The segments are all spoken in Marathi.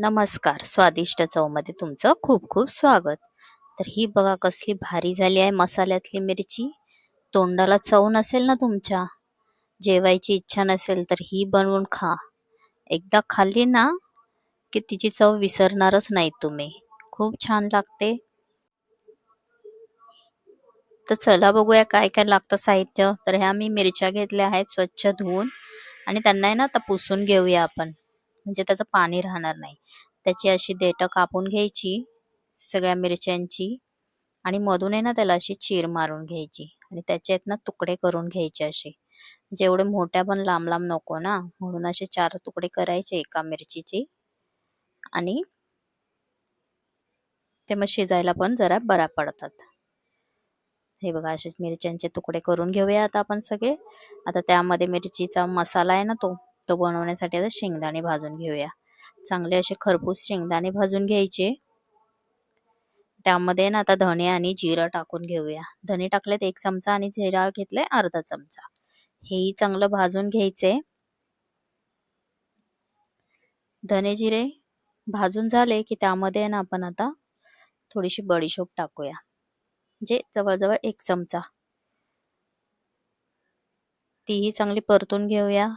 नमस्कार. स्वादिष्ट चवमध्ये तुमचं खूप खूप स्वागत. तर ही बघा कसली भारी झाली आहे मसाल्यातली मिरची. तोंडाला चव नसेल ना तुमच्या? जेवायची इच्छा नसेल तर ही बनवून खा. एकदा खाल्ली ना की तिची चव विसरणारच नाही तुम्ही. खूप छान लागते. तर चला बघूया काय काय लागतं साहित्य. तर ह्या मी मिरच्या घेतल्या आहेत स्वच्छ धुवून. आणि त्यांना आहे ना आता पुसून घेऊया आपण. म्हणजे त्याचं पाणी राहणार नाही. त्याची अशी देठं कापून घ्यायची सगळ्या मिरच्यांची आणि मधून आहे ना त्याला अशी चीर मारून घ्यायची आणि त्याच्यात ना तुकडे करून घ्यायचे असे. जेवढे मोठ्या पण लांब लांब नको ना म्हणून असे चार तुकडे करायचे एका मिरचीचे आणि ते मग शिजायला पण जरा बरा पडतात. हे बघा असेच मिरच्यांचे तुकडे करून घेऊया आता आपण सगळे. आता त्यामध्ये मिरचीचा मसाला आहे ना तो तो बनवण्यासाठी आता शेंगदाणे भाजून घेऊया. चांगले असे खरपूस शेंगदाणे भाजून घ्यायचे. त्यामध्ये ना आता धणे आणि जिरं टाकून घेऊया. धणे टाकलेत एक चमचा आणि जिरा घेतले अर्धा चमचा. हेही चांगलं भाजून घ्यायचे. धने जिरे भाजून झाले की त्यामध्ये ना आपण आता थोडीशी बडीशोप टाकूया. जे जवळजवळ एक चमचा. तीही चांगली परतून घेऊया.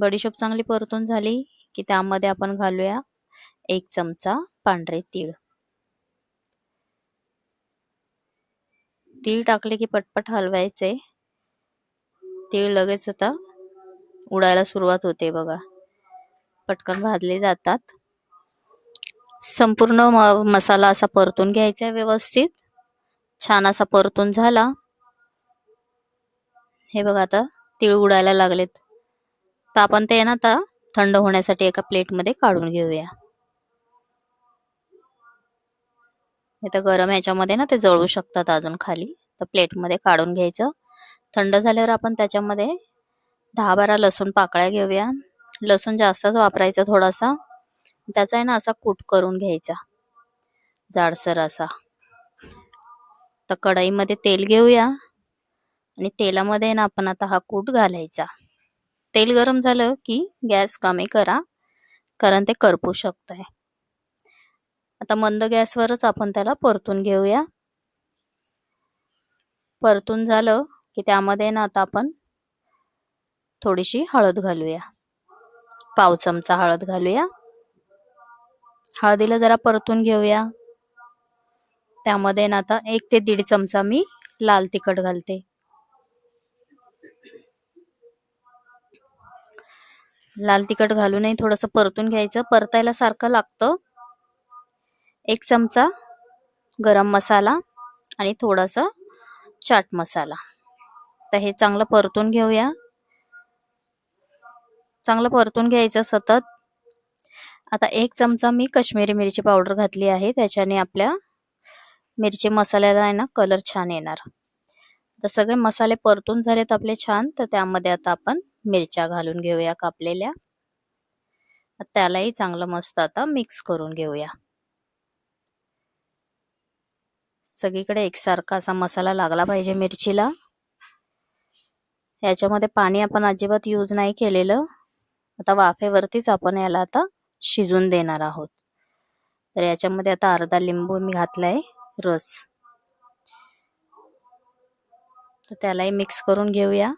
बडीशोप चांगली परतून झाली की त्यामध्ये आपण घालूया एक चमचा पांढरे तीळ. तीळ टाकले की पटपट हलवायचे. तीळ लगेच आता उडायला सुरुवात होते बघा. पटकन भाजले जातात. संपूर्ण मसाला असा परतून घ्यायचा व्यवस्थित. छान असा परतून झाला. हे बघा आता तीळ उडायला लागलेत. तर आपण ते ना आता थंड होण्यासाठी एका प्लेटमध्ये काढून घेऊया. तर गरम ह्याच्यामध्ये ना ते जळू शकतात अजून खाली. तर प्लेटमध्ये काढून घ्यायचं. थंड झाल्यावर आपण त्याच्यामध्ये दहा बारा लसूण पाकळ्या घेऊया. लसूण जास्तच वापरायचा थोडासा. त्याचा आहे ना असा कूट करून घ्यायचा. जाडसर असा. तर कढईमध्ये तेल घेऊया. आणि तेलामध्ये ना आपण आता हा कूट घालायचा. तेल गरम झालं की गॅस कमी करा कारण ते करपू शकतंय. आता मंद गॅसवरच आपण त्याला परतून घेऊया. परतून झालं की त्यामध्ये ना आता आपण थोडीशी हळद घालूया. पाव चमचा हळद घालूया. हळदीला जरा परतून घेऊया. त्यामध्ये ना आता एक ते दीड चमचा मी लाल तिखट घालते. लाल तिखट घालूनही थोडस परतून घ्यायचं. परतायला सारखं लागतं. एक चमचा गरम मसाला आणि थोडासा चाट मसाला. तर हे चांगलं परतून घेऊया. चांगलं परतून घ्यायचं सतत. आता एक चमचा मी कश्मीरी मिरची पावडर घातली आहे. त्याच्याने आपल्या मिरची मसाल्याला आहे ना कलर छान येणार. तर सगळे मसाले परतून झालेत आपले छान. तर त्यामध्ये आता आपण मिरच्या घालून घेऊया कापलेल्या. त्यालाही चांगलं मस्त आता मिक्स करून घेऊया. सगळीकडे एकसारखा असा मसाला लागला पाहिजे मिरचीला. याच्यामध्ये पाणी आपण अजिबात यूज नाही केलेलं. आता वाफेवरतीच आपण याला आता शिजून देणार आहोत. तर याच्यामध्ये आता अर्धा लिंबू मी घातलाय रस. तर त्यालाही मिक्स करून घेऊया.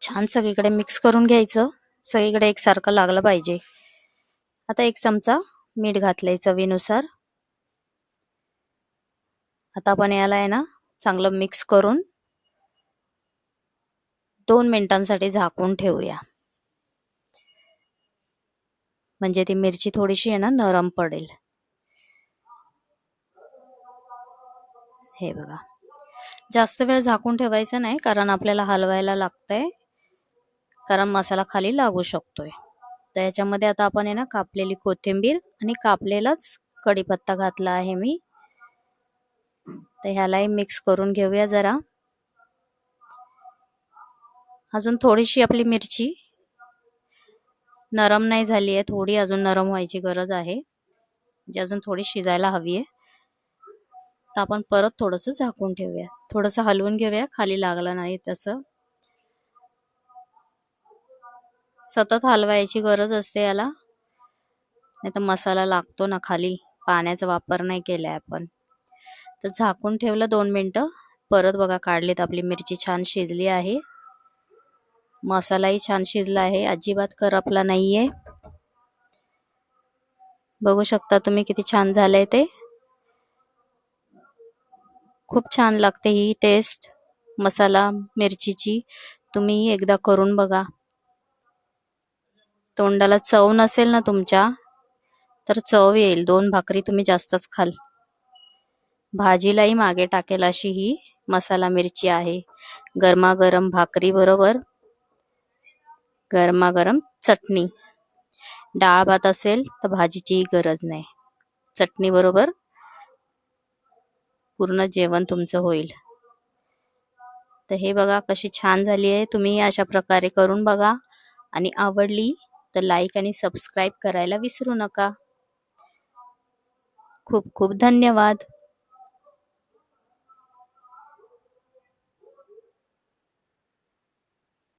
छान सगळीकडे मिक्स करून घ्यायचं. सगळीकडे एकसारखं लागलं पाहिजे. आता एक चमचा मीठ घातलंय चवीनुसार. आता आपण याला आहे ना चांगलं मिक्स करून दोन मिनिटांसाठी झाकून ठेवूया. म्हणजे ती मिरची थोडीशी आहे ना नरम पडेल. हे बघा. जास्त वेळ झाकून ठेवायचं नाही कारण आपल्याला हलवायला लागतंय. कारण मसाला खाली लागू शकतोय. तर याच्यामध्ये आता आपण आहे ना कापलेली कोथिंबीर आणि कापलेलाच कढीपत्ता घातला आहे मी. तर ह्यालाही मिक्स करून घेऊया जरा. अजून थोडीशी आपली मिरची. नरम नाही झाली आहे थोडी अजून नरम व्हायची गरज आहे. म्हणजे अजून थोडी शिजायला हवी आहे. तर आपण परत थोडंसं झाकून ठेवूया. थोडंसं हलवून घेऊया खाली लागलं नाही तसं. सतत हलवायची गरज असते याला. नाही तर मसाला लागतो ना खाली. पाण्याचा वापर नाही केलाय आपण. तर झाकून ठेवलं दोन मिनटं. परत बघा काढलीत आपली मिरची छान शिजली आहे. मसालाही छान शिजला आहे. अजिबात करपला नाहीये. बघू शकता तुम्ही किती छान झालंय ते. खूप छान लागते ही टेस्ट मसाला मिरचीची. तुम्ही एकदा करून बघा. तोंडाला चव नसेल ना तुमच्या तर चव येईल. दोन भाकरी तुम्ही जास्तच खाल. भाजीलाही मागे टाकेल अशी ही मसाला मिरची आहे. गरमागरम भाकरी बरोबर. गरमागरम चटणी. डाळ भात असेल तर भाजीचीही गरज नाही. चटणी बरोबर पूर्ण जेवण तुमचं होईल. तर हे बघा कशी छान झाली आहे. तुम्ही अशा प्रकारे करून बघा. आणि आवडली तर लाईक आणि सबस्क्राईब करायला विसरू नका. खूप खूप धन्यवाद.